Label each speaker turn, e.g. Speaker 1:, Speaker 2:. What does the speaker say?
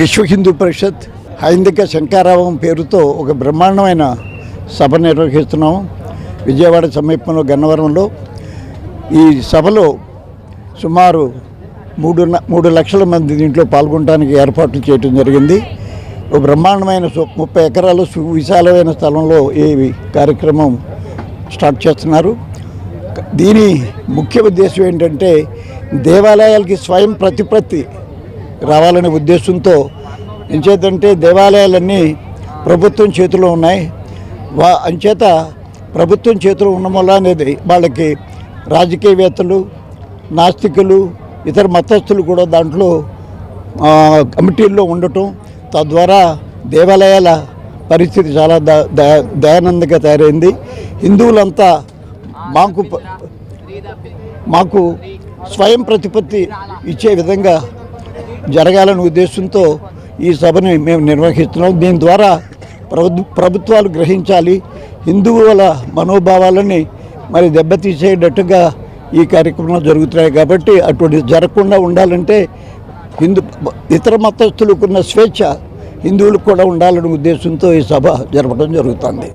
Speaker 1: విశ్వ హిందూ పరిషత్ హైందిక శంకారావం పేరుతో ఒక బ్రహ్మాండమైన సభ నిర్వహిస్తున్నాము. విజయవాడ సమీపంలో గన్నవరంలో. ఈ సభలో సుమారు మూడు మూడు లక్షల మంది దీంట్లో పాల్గొనడానికి ఏర్పాట్లు చేయడం జరిగింది. ఒక బ్రహ్మాండమైన సు- ముప్పై ఎకరాలు విశాలమైన స్థలంలో ఈ కార్యక్రమం స్టార్ట్ చేస్తున్నారు. దీని ముఖ్య ఉద్దేశం ఏంటంటే దేవాలయాలకి స్వయం ప్రతిపత్తి రావాలనే ఉద్దేశంతో ఎంచేతంటే దేవాలయాలన్నీ ప్రభుత్వం చేతిలో ఉన్నాయి. వా అంచేత ప్రభుత్వం చేతిలో ఉండడం వల్ల అనేది వాళ్ళకి రాజకీయవేత్తలు నాస్తికులు ఇతర మతస్థులు కూడా దాంట్లో కమిటీల్లో ఉండటం తద్వారా దేవాలయాల పరిస్థితి చాలా ద ద- దయానందంగా తయారైంది. హిందువులంతా మాకు మాకు స్వయం ప్రతిపత్తి ఇచ్చే విధంగా జరగాలనే ఉద్దేశంతో ఈ సభని మేము నిర్వహిస్తున్నాం. దీని ద్వారా ప్రభుత్వాలు గ్రహించాలి. హిందువుల మనోభావాలని మరి దెబ్బతీసేటట్టుగా ఈ కార్యక్రమాలు జరుగుతున్నాయి కాబట్టి అటువంటి జరగకుండా ఉండాలంటే హిందూ ఇతర మతస్థులకు ఉన్న స్వేచ్ఛ హిందువులకు కూడా ఉండాలనే ఉద్దేశంతో ఈ సభ జరపడం జరుగుతుంది.